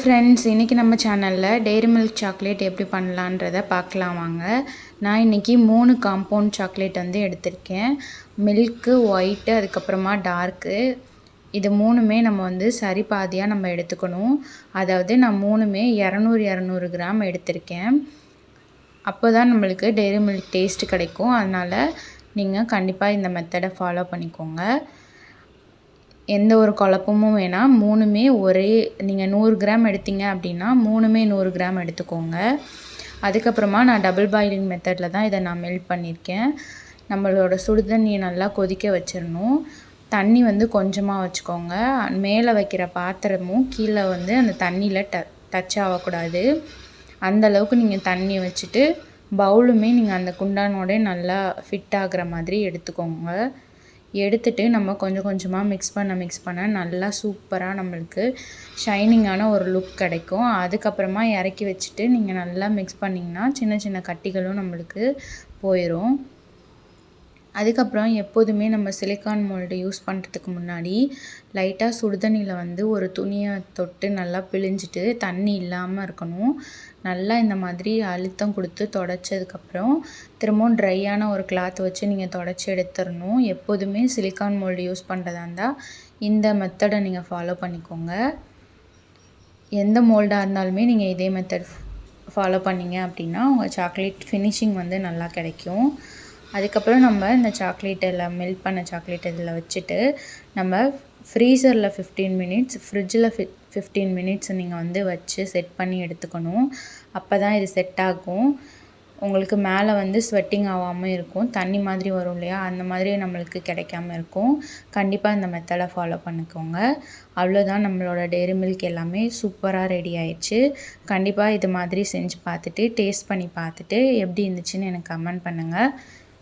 Friends இன்றைக்கி நம்ம சேனலில் டெய்ரி மில்க் சாக்லேட் எப்படி பண்ணலான்றதை பார்க்கலாம் வாங்க. நான் இன்றைக்கி மூணு காம்பவுண்ட் சாக்லேட் வந்து எடுத்திருக்கேன். மில்க்கு ஒயிட்டு அதுக்கப்புறமா டார்க்கு இது மூணுமே நம்ம வந்து சரி பாதியாக நம்ம எடுத்துக்கணும். அதாவது நான் மூணுமே இரநூறு இரநூறு கிராம் எடுத்திருக்கேன். அப்போ தான் நம்மளுக்கு டெய்ரி மில்க் டேஸ்ட்டு கிடைக்கும். அதனால் நீங்கள் கண்டிப்பாக இந்த மெத்தடை ஃபாலோ பண்ணிக்கோங்க. எந்த ஒரு குழப்பமும் வேணாம். மூணுமே ஒரே நீங்கள் நூறு கிராம் எடுத்தீங்க அப்படின்னா மூணுமே நூறு கிராம் எடுத்துக்கோங்க. அதுக்கப்புறமா நான் டபுள் பாயிலிங் மெத்தடில் தான் இதை நான் மெல்ட் பண்ணியிருக்கேன். நம்மளோட சுடுதண்ணியை நல்லா கொதிக்க வச்சிடணும். தண்ணி வந்து கொஞ்சமாக வச்சுக்கோங்க. மேலே வைக்கிற பாத்திரமும் கீழே வந்து அந்த தண்ணியில் ட டச் ஆகக்கூடாது. அந்தளவுக்கு நீங்கள் தண்ணி வச்சுட்டு பவுலுமே நீங்கள் அந்த குண்டானோட நல்லா ஃபிட் ஆகிற மாதிரி எடுத்துக்கோங்க. எடுத்துட்டு நம்ம கொஞ்சம் கொஞ்சமாக மிக்ஸ் பண்ண மிக்ஸ் பண்ண நல்லா சூப்பராக நம்மளுக்கு ஷைனிங்கான ஒரு லுக் கிடைக்கும். அதுக்கப்புறமா இறக்கி வச்சுட்டு நீங்கள் நல்லா மிக்ஸ் பண்ணிங்கன்னா சின்ன சின்ன கட்டிகளும் நம்மளுக்கு போயிடும் அதுக்கப்புறம் எப்போதுமே நம்ம சிலிக்கான் மோல்டு யூஸ் பண்ணுறதுக்கு முன்னாடி லைட்டாக சுடுதண்ணியில் வந்து ஒரு துணியை தொட்டு நல்லா பிழிஞ்சிட்டு தண்ணி இல்லாமல் இருக்கணும். நல்லா இந்த மாதிரி அழுத்தம் கொடுத்து தொடச்சதுக்கப்புறம் திரும்பவும் ட்ரையான ஒரு கிளாத் வச்சு நீங்கள் தொடச்சி எடுத்துடணும். எப்போதுமே சிலிக்கான் மோல்டு யூஸ் பண்ணுறதா இருந்தால் இந்த மெத்தடை நீங்கள் ஃபாலோ பண்ணிக்கோங்க. எந்த மோல்டாக இருந்தாலுமே நீங்கள் இதே மெத்தட் ஃபாலோ பண்ணிங்க அப்படின்னா உங்கள் சாக்லேட் ஃபினிஷிங் வந்து நல்லா கிடைக்கும். அதுக்கப்புறம் நம்ம இந்த சாக்லேட் எல்லாம் மெல்ட் பண்ண சாக்லேட் இதில் வச்சுட்டு நம்ம ஃப்ரீசரில் ஃபிஃப்டீன் மினிட்ஸ் ஃப்ரிட்ஜில் ஃபி ஃபிஃப்டீன் மினிட்ஸ் நீங்கள் வந்து வச்சு செட் பண்ணி எடுத்துக்கணும். அப்போ தான் இது செட் ஆகும். உங்களுக்கு மேலே வந்து ஸ்வெட்டிங் ஆகாமல் இருக்கும். தண்ணி மாதிரி வரும் இல்லையா? அந்த மாதிரி நம்மளுக்கு கிடைக்காம இருக்கும். கண்டிப்பாக இந்த மெத்தடை ஃபாலோ பண்ணிக்கோங்க. அவ்வளோதான் நம்மளோட டெய்ரி மில்க் எல்லாமே சூப்பராக ரெடி ஆயிடுச்சு. கண்டிப்பாக இது மாதிரி செஞ்சு பார்த்துட்டு டேஸ்ட் பண்ணி பார்த்துட்டு எப்படி இருந்துச்சுன்னு எனக்கு கமெண்ட் பண்ணுங்கள்